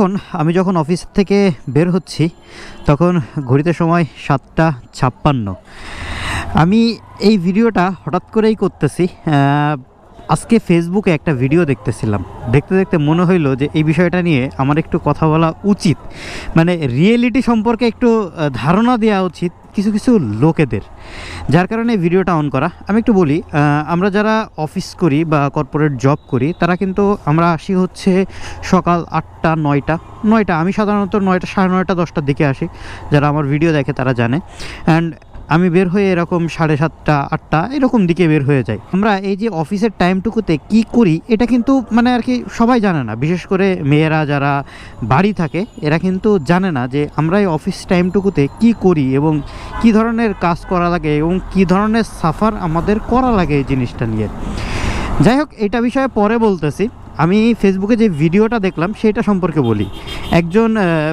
এখন আমি যখন অফিস থেকে বের হচ্ছি, তখন ঘড়িতে সময় সাতটা ছাপ্পান্ন। আমি এই ভিডিওটা হঠাৎ করেই করতেছি আজকে ফেসবুকে একটা ভিডিও দেখতেছিলাম। দেখতে দেখতে মনে হইল যে এই বিষয়টা নিয়ে আমার একটু কথা বলা উচিত। মানে রিয়েলিটি সম্পর্কে একটু ধারণা দেওয়া উচিত কিছু কিছু লোকেদের। যার কারণে ভিডিওটা অন করা। আমি একটু বলি আমরা যারা অফিস করি বা কর্পোরেট জব করি, তারা কিন্তু আমরা আসি হচ্ছে সকাল আটটা, নয়টা। নয়টা, আমি সাধারণত নয়টা, সাড়ে নয়টা, দশটার দিকে আসি। যারা আমার ভিডিও দেখে তারা জানে। অ্যান্ড আমি বের হয়ে এরকম সাড়ে সাতটা, আটটা, এরকম দিকে বের হয়ে যাই। আমরা এই যে অফিসের টাইমটুকুতে কি করি, এটা কিন্তু মানে আর কি সবাই জানে না। বিশেষ করে মেয়েরা যারা বাড়ি থাকে, এরা কিন্তু জানে না যে আমরা এই অফিস টাইমটুকুতে কি করি এবং কি ধরনের কাজ করা লাগে এবং কি ধরনের সাফার আমাদের করা লাগে এই জিনিসটা নিয়ে। যাই হোক, এটা বিষয়ে পরে বলতেছি। আমি ফেসবুকে যে ভিডিওটা দেখলাম সেটা সম্পর্কে বলি। একজন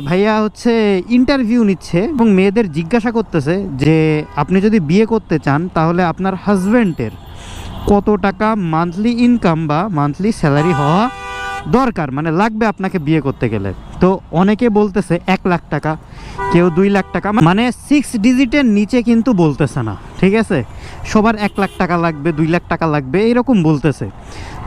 ভাইয়া হচ্ছে ইন্টারভিউ নিচ্ছে এবং মেয়েদের জিজ্ঞাসা করতেছে যে, আপনি যদি বিয়ে করতে চান, তাহলে আপনার হাজব্যান্ডের কত টাকা মান্থলি ইনকাম বা মান্থলি স্যালারি হওয়া দরকার? মানে লাগবে আপনাকে বিয়ে করতে গেলে। তো অনেকে বলতেছে, এক লাখ টাকা, কেউ দুই লাখ টাকা। মানে সিক্স ডিজিটের নিচে কিন্তু বলতেছে না, ঠিক আছে? সবার এক লাখ টাকা লাগবে, দুই লাখ টাকা লাগবে, এরকম বলতেছে।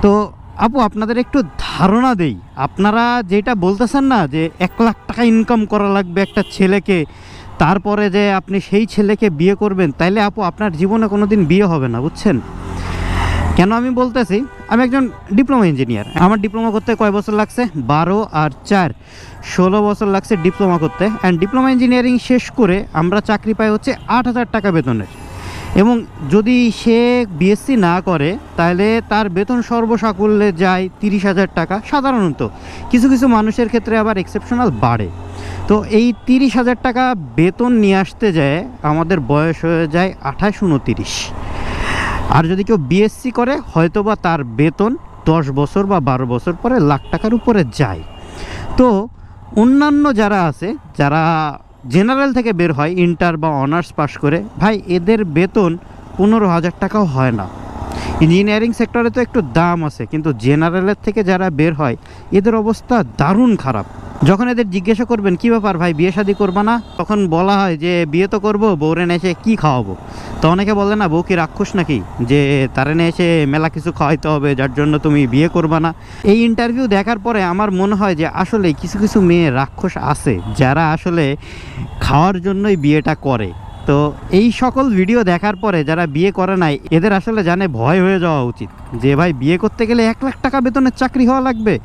তো আপু, আপনাদের একটু ধারণা দেই। আপনারা যেটা বলতেছেন না, যে এক লাখ টাকা ইনকাম করা লাগবে একটা ছেলেকে, তারপরে যে আপনি সেই ছেলেকে বিয়ে করবেন, তাইলে আপু, আপনার জীবনে কোনো দিন বিয়ে হবে না, বুঝছেন? কেন আমি বলতেছি, আমি একজন ডিপ্লোমা ইঞ্জিনিয়ার আমার ডিপ্লোমা করতে কয় বছর লাগছে? বারো আর চার। ষোলো বছর লাগছে ডিপ্লোমা করতে। অ্যান্ড ডিপ্লোমা ইঞ্জিনিয়ারিং শেষ করে আমরা চাকরি পাই হচ্ছে আট হাজার টাকা বেতনের। এবং যদি সে বিএসসি না করে, তাহলে তার বেতন সর্বসাকুল্যে যায় তিরিশ হাজার টাকা সাধারণত। কিছু কিছু মানুষের ক্ষেত্রে আবার এক্সেপশনাল বাড়ে। তো এই তিরিশ হাজার টাকা বেতন নিয়ে আসতে যায়, আমাদের বয়স হয়ে যায় আঠাশ উনতিরিশ। আর যদি কেউ বিএসসি করে, হয়তোবা তার বেতন দশ বছর বা বারো বছর পরে লাখ টাকার উপরে যায়। তো অন্যান্য যারা আছে, যারা জেনারেল থেকে বের হয়, ইন্টার বা অনার্স পাশ করে। ভাই, এদের বেতন পনেরো হাজার টাকাও হয় না। ইঞ্জিনিয়ারিং সেক্টরে তো একটু দাম আছে, কিন্তু জেনারেলের থেকে যারা বের হয়, এদের অবস্থা দারুণ খারাপ। যখন এদের জিজ্ঞাসা করবেন, কী ব্যাপার ভাই, বিয়ে শাদি করবা না? তখন বলা হয় যে, বিয়ে তো করব, বউরে এসে কি খাওয়াবো? তো অনেকে বলে, না, বউ কি রাক্ষস নাকি? যে, তারে এসে মেলা কিছু খাওয়াইতে হবে, যার জন্য তুমি বিয়ে করবা না। এই ইন্টারভিউ দেখার পরে আমার মনে হয় যে আসলে কিছু কিছু মেয়ে রাক্ষস আছে, যারা আসলে খাওয়ার জন্যই বিয়েটা করে। তো এই সকল ভিডিও দেখার পরে যারা বিয়ে করে নাই, এদের আসলে জানে ভয় হয়ে যাওয়া উচিত। যে, ভাই, বিয়ে করতে গেলে এক লাখ টাকা বেতনের চাকরি হওয়া লাগবে।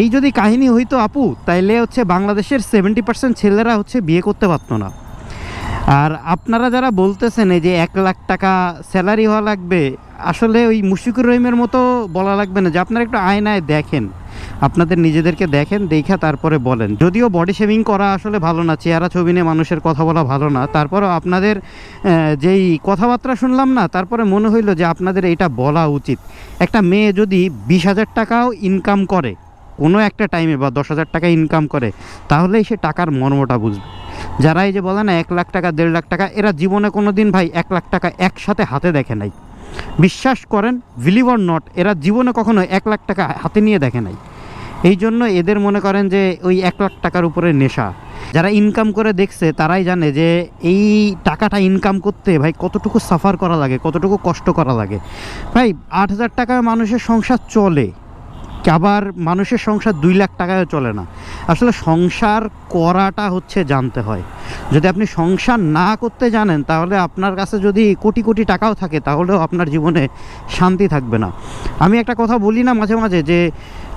এই যদি কাহিনী হইতো আপু, তাইলে হচ্ছে বাংলাদেশের সেভেন্টি পার্সেন্ট ছেলেরা হচ্ছে বিয়ে করতে পারতো না। আর আপনারা যারা বলতেছেন এই যে এক লাখ টাকা স্যালারি হওয়া লাগবে, আসলে ওই মুশিকুর রহিমের মতো বলা লাগবে না যে আপনারা একটু আয়নায় দেখেন। আপনাদের নিজেদেরকে দেখেন, দেখা তারপরে বলেন। যদিও বডি শেভিং করা আসলে ভালো না, চেহারা ছবি নিয়ে মানুষের কথা বলা ভালো না। তারপরেও আপনাদের যেই কথাবার্তা শুনলাম না, তারপরে মনে হইল যে আপনাদের এইটা বলা উচিত। একটা মেয়ে যদি বিশ হাজার টাকাও ইনকাম করে কোনো একটা টাইমে বা দশ হাজার টাকা ইনকাম করে, তাহলেই সে টাকার মর্মটা বুঝবে। যারা এই যে বলে না, এক লাখ টাকা, দেড় লাখ টাকা, এরা জীবনে কোনো দিন ভাই এক লাখ টাকা একসাথে হাতে দেখে নাই। বিশ্বাস করেন বিলিভ অর নট এরা জীবনে কখনো এক লাখ টাকা হাতে নিয়ে দেখে নাই। এই জন্য এদের মনে করেন যে ওই এক লাখ টাকার উপরে নেশা। যারা ইনকাম করে দেখছে, তারাই জানে যে এই টাকাটা ইনকাম করতে ভাই কতটুকু সাফার করা লাগে, কতটুকু কষ্ট করা লাগে। ভাই, আট হাজার টাকায় মানুষের সংসার চলে। আবার মানুষের সংসার দুই লাখ টাকায় চলে না? আসলে সংসার করাটা হচ্ছে জানতে হয়। যদি আপনি সংসার না করতে জানেন, তাহলে আপনার কাছে যদি কোটি কোটি টাকাও থাকে, তাহলেও আপনার জীবনে শান্তি থাকবে না। আমি একটা কথা বলি না মাঝে মাঝে যে,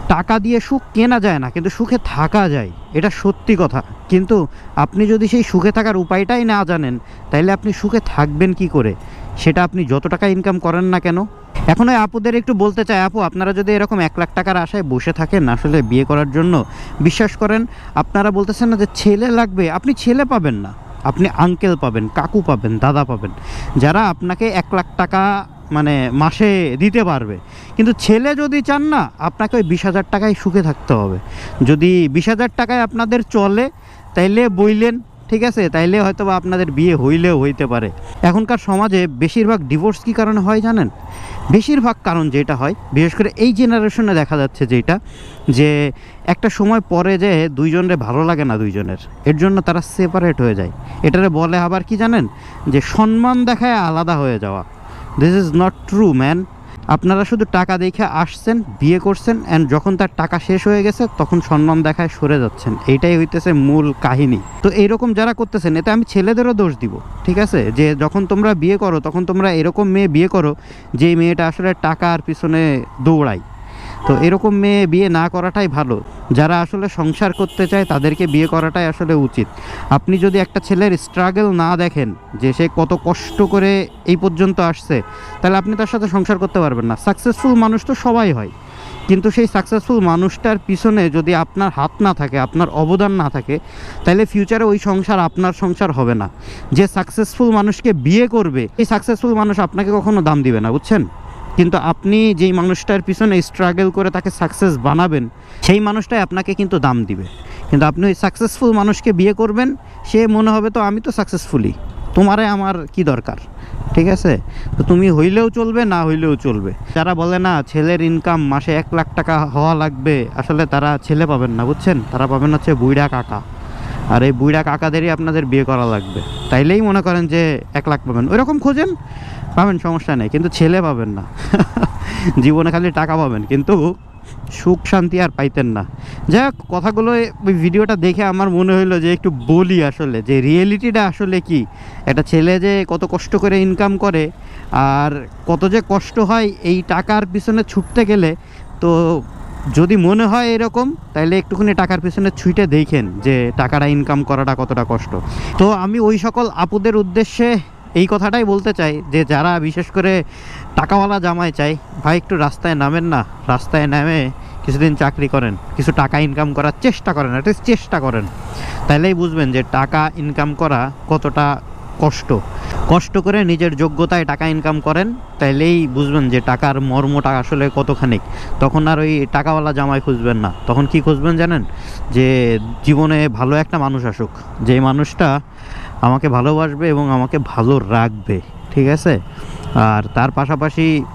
টাকা দিয়ে সুখ কেনা যায় না, কিন্তু সুখে থাকা যায়। এটা সত্যি কথা। কিন্তু আপনি যদি সেই সুখে থাকার উপায়টাই না জানেন তাহলে আপনি সুখে থাকবেন কি করে? সেটা আপনি যত টাকা ইনকাম করেন না কেন এখন ওই আপুদের একটু বলতে চাই, আপু, আপনারা যদি এরকম এক লাখ টাকার আশায় বসে থাকেন আসলে বিয়ে করার জন্য, বিশ্বাস করেন, আপনারা বলতেছেন না যে ছেলে লাগবে, আপনি ছেলে পাবেন না। আপনি আঙ্কেল পাবেন, কাকু পাবেন, দাদা পাবেন। যারা আপনাকে এক লাখ টাকা মানে মাসে দিতে পারবে। কিন্তু ছেলে যদি চান না, আপনাকে ওই বিশ হাজার টাকায় সুখে থাকতে হবে। যদি বিশ হাজার টাকায় আপনাদের চলে, তাইলে বইলেন ঠিক আছে, তাইলে হয়তো বা আপনাদের বিয়ে হইলেও হইতে পারে। এখনকার সমাজে বেশিরভাগ ডিভোর্স কী কারণে হয় জানেন? বেশিরভাগ কারণ যেটা হয়, বিশেষ করে এই জেনারেশনে দেখা যাচ্ছে যেটা, যে একটা সময় পরে যে দুইজনের ভালো লাগে না দুইজনের, এর জন্য তারা সেপারেট হয়ে যায়। এটারে বলে আবার কি জানেন? যে সম্মান দেখায় আলাদা হয়ে যাওয়া। This is not true man আপনারা শুধু টাকা দেখে আসছেন, বিয়ে করছেন অ্যান্ড যখন তার টাকা শেষ হয়ে গেছে, তখন সম্মান দেখায় সরে যাচ্ছেন। এইটাই হইতেছে মূল কাহিনী। তো এইরকম যারা করতেছেন, এতে আমি ছেলেদেরও দোষ দিব, ঠিক আছে? যে যখন তোমরা বিয়ে করো, তখন তোমরা এরকম মেয়ে বিয়ে করো, যেই মেয়েটা আসলে টাকার পিছনে দৌড়ায়। তো এরকম মেয়ে বিয়ে না করাটাই ভালো। যারা আসলে সংসার করতে চায়, তাদেরকে বিয়ে করাটাই আসলে উচিত। আপনি যদি একটা ছেলের স্ট্রাগল না দেখেন, যে সে কত কষ্ট করে এই পর্যন্ত আসছে, তাহলে আপনি তার সাথে সংসার করতে পারবেন না। সাকসেসফুল মানুষ তো সবাই হয়। কিন্তু সেই সাকসেসফুল মানুষটার পিছনে যদি আপনার হাত না থাকে, আপনার অবদান না থাকে, তাহলে ফিউচারে ওই সংসার আপনার সংসার হবে না। যে সাকসেসফুল মানুষকে বিয়ে করবে এই সাকসেসফুল মানুষ আপনাকে কখনো দাম দিবে না, বুঝছেন? কিন্তু আপনি যেই মানুষটার পিছনে স্ট্রাগল করে তাকে সাকসেস বানাবেন, সেই মানুষটাই আপনাকে কিন্তু দাম দিবে। কিন্তু আপনি ওই সাকসেসফুল মানুষকে বিয়ে করবেন, সে মনে হবে, তো আমি তো সাকসেসফুলি তোমারে আমার কি দরকার? ঠিক আছে? তো তুমি হইলেও চলবে, না হইলেও চলবে। যারা বলে না, ছেলের ইনকাম মাসে এক লাখ টাকা হওয়া লাগবে, আসলে তারা ছেলে পাবেন না, বুঝছেন? তারা পাবেন হচ্ছে বুইড়া কাকা। আর এই বুইড়া কাকাদেরই আপনাদের বিয়ে করা লাগবে। তাইলেই মনে করেন যে এক লাখ পাবেন। ওইরকম খোঁজেন, পাবেন, সমস্যা নেই। কিন্তু ছেলে পাবেন না। জীবনে খালি টাকা পাবেন। কিন্তু সুখ শান্তি আর পাইতেন না। যাই হোক, কথাগুলো ওই ভিডিওটা দেখে আমার মনে হলো যে একটু বলি আসলে, যে রিয়েলিটিটা আসলে কি? একটা ছেলে যে কত কষ্ট করে ইনকাম করে আর কত যে কষ্ট হয় এই টাকার পিছনে ছুটতে গেলে, তো যদি মনে হয় এরকম তাহলে একটুখানি টাকার পিছনে ছুটে দেখেন যে টাকাটা ইনকাম করাটা কতটা কষ্ট। তো আমি ওই সকল আপুদের উদ্দেশ্যে এই কথাটাই বলতে চাই যে যারা বিশেষ করে টাকাওয়ালা জামাই চাই, ভাই একটু রাস্তায় নামেন না, রাস্তায় নামে কিছুদিন চাকরি করেন, কিছু টাকা ইনকাম করার চেষ্টা করেন অ্যাটলিস্ট চেষ্টা করেন। তাহলেই বুঝবেন যে টাকা ইনকাম করা কতটা কষ্ট। কষ্ট করে নিজের যোগ্যতায় টাকা ইনকাম করেন, তাইলেই বুঝবেন যে টাকার মর্মটা আসলে কতখানিক তখন আর ওই টাকাওয়ালা জামাই খুঁজবেন না। তখন কি খুঁজবেন জানেন? যে জীবনে ভালো একটা মানুষ আসুক। যে মানুষটা আমাকে ভালোবাসবে এবং আমাকে ভালো রাখবে, ঠিক আছে? আর তার পাশাপাশি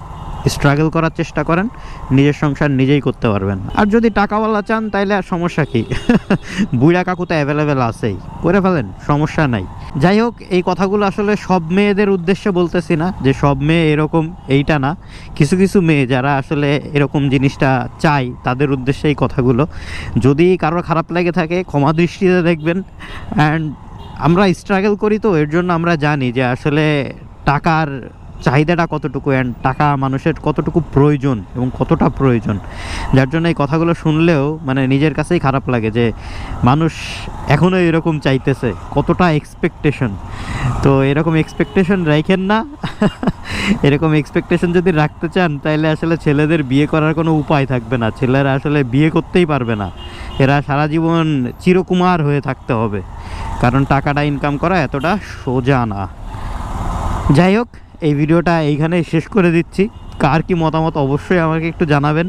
স্ট্রাগল করার চেষ্টা করেন, নিজের সংসার নিজেই করতে পারবেন। আর যদি টাকাওয়ালা চান, তাইলে আর সমস্যা কি? বুড়া কাকু তো অ্যাভেলেবেল আছেই, করে ফেলেন, সমস্যা নাই। যাই হোক, এই কথাগুলো আসলে সব মেয়েদের উদ্দেশ্যে বলতেছি না যে সব মেয়ে এরকম এইটা না। কিছু কিছু মেয়ে যারা আসলে এরকম জিনিসটা চাই তাদের উদ্দেশ্যে এই কথাগুলো। যদি কারোর খারাপ লেগে থাকে, ক্ষমা দৃষ্টিতে দেখবেন। অ্যান্ড আমরা স্ট্রাগল করি তো, এর জন্য আমরা জানি যে আসলে টাকার চাহিদাটা কতটুকু অ্যান্ড টাকা মানুষের কতটুকু প্রয়োজন এবং কতটা প্রয়োজন? যার জন্য এই কথাগুলো শুনলেও মানে নিজের কাছেই খারাপ লাগে যে মানুষ এখনও এরকম চাইতেছে, কতটা এক্সপেকটেশন তো এরকম এক্সপেকটেশন রাখেন না। এরকম এক্সপেকটেশন যদি রাখতে চান তাহলে আসলে ছেলেদের বিয়ে করার কোনো উপায় থাকবে না। ছেলেরা আসলে বিয়ে করতেই পারবে না। এরা সারা জীবন চিরকুমার হয়ে থাকতে হবে। কারণ টাকাটা ইনকাম করা এতটা সোজা না। যাই হোক এই ভিডিওটা এইখানেই শেষ করে দিচ্ছি। কার কি মতামত অবশ্যই আমাকে একটু জানাবেন।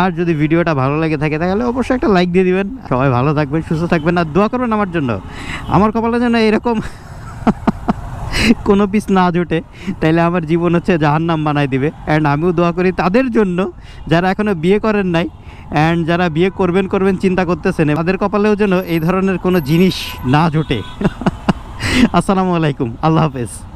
আর যদি ভিডিওটা ভালো লাগে থাকে, তাহলে অবশ্যই একটা লাইক দিয়ে দিবেন। সবাই ভালো থাকবেন, সুস্থ থাকবেন, আর দোয়া করবেন আমার জন্য। আমার কপালে যেন এরকম কোনো পিস না জোটে, তাইলে আমার জীবন হচ্ছে জাহান্নাম বানাই দিবে। অ্যান্ড আমিও দোয়া করি তাদের জন্য, যারা এখনও বিয়ে করেন নাই অ্যান্ড যারা বিয়ে করবেন করবেন, চিন্তা করতেছেন, তাদের কপালেও যেন এই ধরনের কোনো জিনিস না জোটে। আসসালামু আলাইকুম, আল্লাহ হাফেজ।